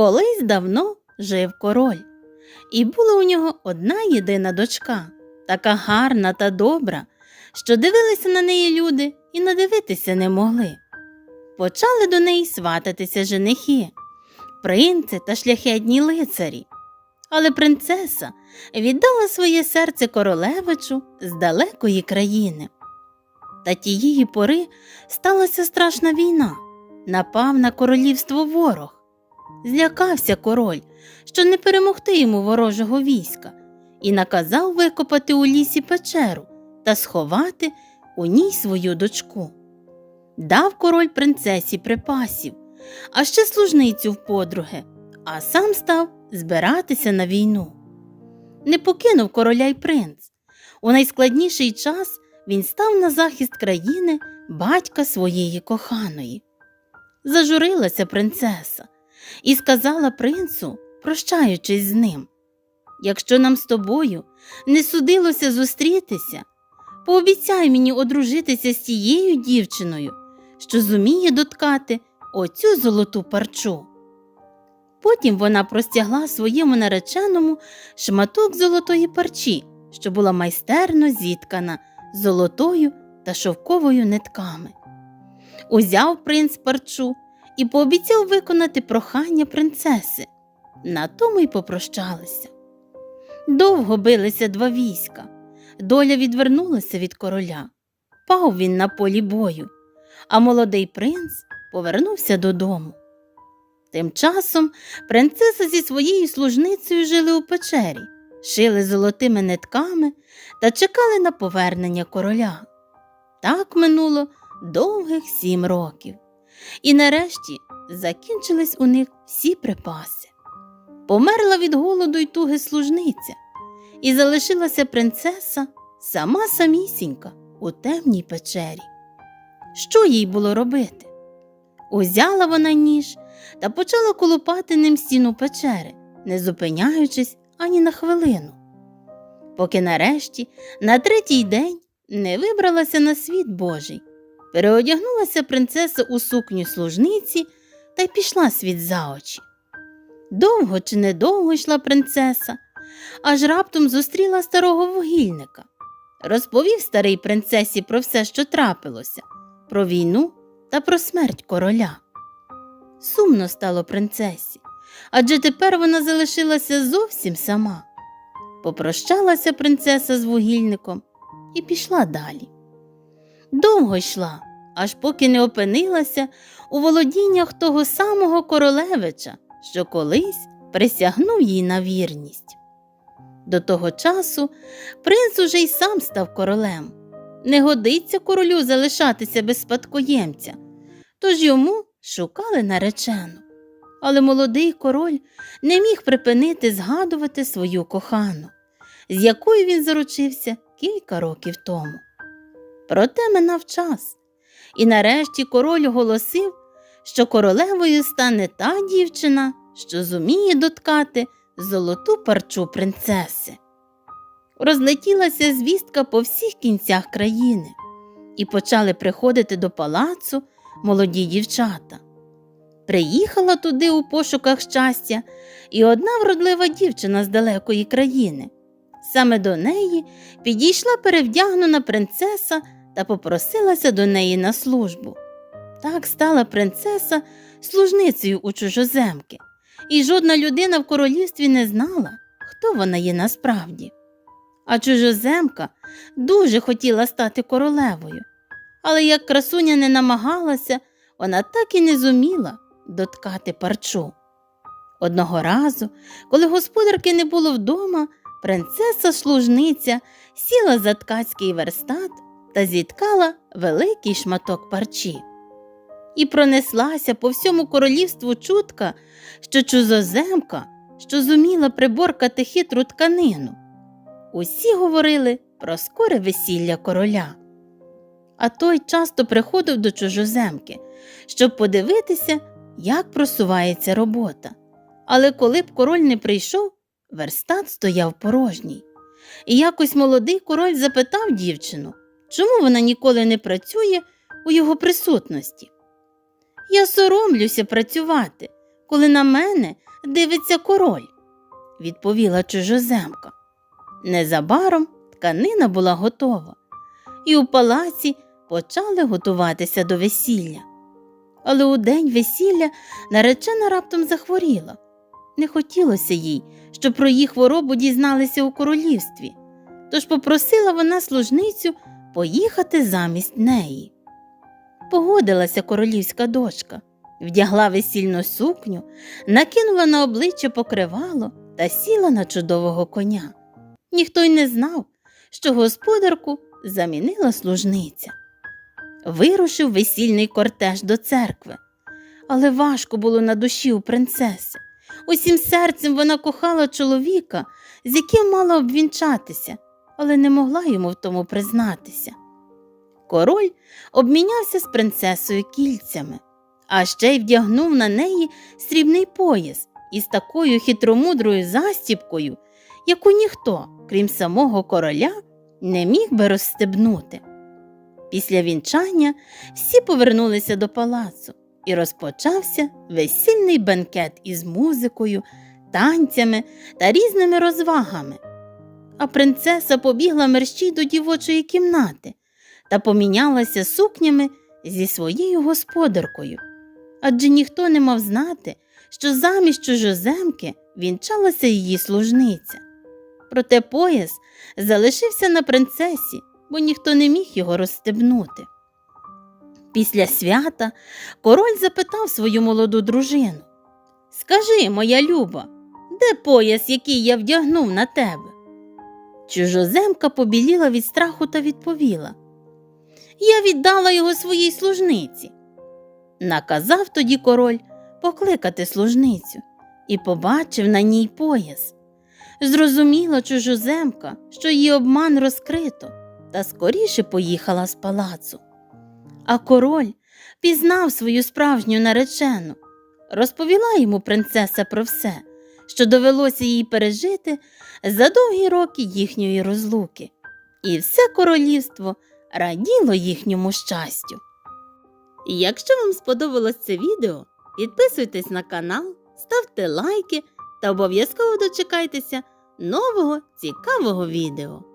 Колись давно жив король, і була у нього одна єдина дочка, така гарна та добра, що дивилися на неї люди і надивитися не могли. Почали до неї свататися женихи, принци та шляхетні лицарі. Але принцеса віддала своє серце королевичу з далекої країни. Та тієї пори сталася страшна війна, напав на королівство ворог. Злякався король, що не перемогти йому ворожого війська, і наказав викопати у лісі печеру та сховати у ній свою дочку. Дав король принцесі припасів, а ще служницю в подруги, а сам став збиратися на війну. Не покинув короля й принц. У найскладніший час він став на захист країни батька своєї коханої. Зажурилася принцеса і сказала принцу, прощаючись з ним. Якщо нам з тобою не судилося зустрітися, пообіцяй мені одружитися з тією дівчиною, що зуміє доткати оцю золоту парчу. Потім вона простягла своєму нареченому шматок золотої парчі, що була майстерно зіткана золотою та шовковою нитками. Узяв принц парчу і пообіцяв виконати прохання принцеси. На тому й попрощалися. Довго билися два війська. Доля відвернулася від короля. Пав він на полі бою, а молодий принц повернувся додому. Тим часом принцеса зі своєю служницею жили у печері, шили золотими нитками та чекали на повернення короля. Так минуло довгих сім років, і нарешті закінчились у них всі припаси. Померла від голоду й туги служниця, і залишилася принцеса сама самісінька у темній печері. Що їй було робити? Узяла вона ніж та почала колупати ним стіну печери, не зупиняючись ані на хвилину. Поки нарешті на третій день не вибралася на світ Божий, переодягнулася принцеса у сукню служниці та й пішла світ за очі. Довго чи недовго йшла принцеса, аж раптом зустріла старого вугільника. Розповів старий принцесі про все, що трапилося, про війну та про смерть короля. Сумно стало принцесі, адже тепер вона залишилася зовсім сама. Попрощалася принцеса з вугільником і пішла далі. Довго йшла, аж поки не опинилася у володіннях того самого королевича, що колись присягнув їй на вірність. До того часу принц уже й сам став королем. Не годиться королю залишатися без спадкоємця, тож йому шукали наречену. Але молодий король не міг припинити згадувати свою кохану, з якою він заручився кілька років тому. Проте минав час, і нарешті король оголосив, що королевою стане та дівчина, що зуміє доткати золоту парчу принцеси. Розлетілася звістка по всіх кінцях країни, і почали приходити до палацу молоді дівчата. Приїхала туди у пошуках щастя і одна вродлива дівчина з далекої країни. Саме до неї підійшла перевдягнена принцеса та попросилася до неї на службу. Так стала принцеса служницею у чужоземки, і жодна людина в королівстві не знала, хто вона є насправді. А чужоземка дуже хотіла стати королевою, але як красуня не намагалася, вона так і не зуміла доткати парчу. Одного разу, коли господарки не було вдома, принцеса служниця сіла за ткацький верстат та зіткала великий шматок парчі. І пронеслася по всьому королівству чутка, що чужоземка, що зуміла приборкати хитру тканину. Усі говорили про скоре весілля короля. А той часто приходив до чужоземки, щоб подивитися, як просувається робота. Але коли б король не прийшов, верстат стояв порожній. І якось молодий король запитав дівчину, чому вона ніколи не працює у його присутності. Я соромлюся працювати, коли на мене дивиться король, відповіла чужоземка. Незабаром тканина була готова, і у палаці почали готуватися до весілля. Але у день весілля наречена раптом захворіла. Не хотілося їй, щоб про її хворобу дізналися у королівстві, тож попросила вона служницю поїхати замість неї. Погодилася королівська дочка, вдягла весільну сукню, накинула на обличчя покривало та сіла на чудового коня. Ніхто й не знав, що господарку замінила служниця. Вирушив весільний кортеж до церкви, але важко було на душі у принцеси. Усім серцем вона кохала чоловіка, з яким мала обвінчатися, але не могла йому в тому признатися. Король обмінявся з принцесою кільцями, а ще й вдягнув на неї срібний пояс із такою хитромудрою застіпкою, яку ніхто, крім самого короля, не міг би розстебнути. Після вінчання всі повернулися до палацу, і розпочався весільний бенкет із музикою, танцями та різними розвагами. А принцеса побігла мерщій до дівочої кімнати та помінялася сукнями зі своєю господаркою. Адже ніхто не мав знати, що замість чужоземки вінчалася її служниця. Проте пояс залишився на принцесі, бо ніхто не міг його розстебнути. Після свята король запитав свою молоду дружину Скажи, моя люба, де пояс, який я вдягнув на тебе? Чужоземка побіліла від страху та відповіла Я віддала його своїй служниці. Наказав тоді король покликати служницю і побачив на ній пояс. Зрозуміла чужоземка, що її обман розкрито, та скоріше поїхала з палацу. А король пізнав свою справжню наречену, розповіла йому принцеса про все, що довелося їй пережити за довгі роки їхньої розлуки, і все королівство раділо їхньому щастю. Якщо вам сподобалось це відео, підписуйтесь на канал, ставте лайки та обов'язково дочекайтеся нового цікавого відео.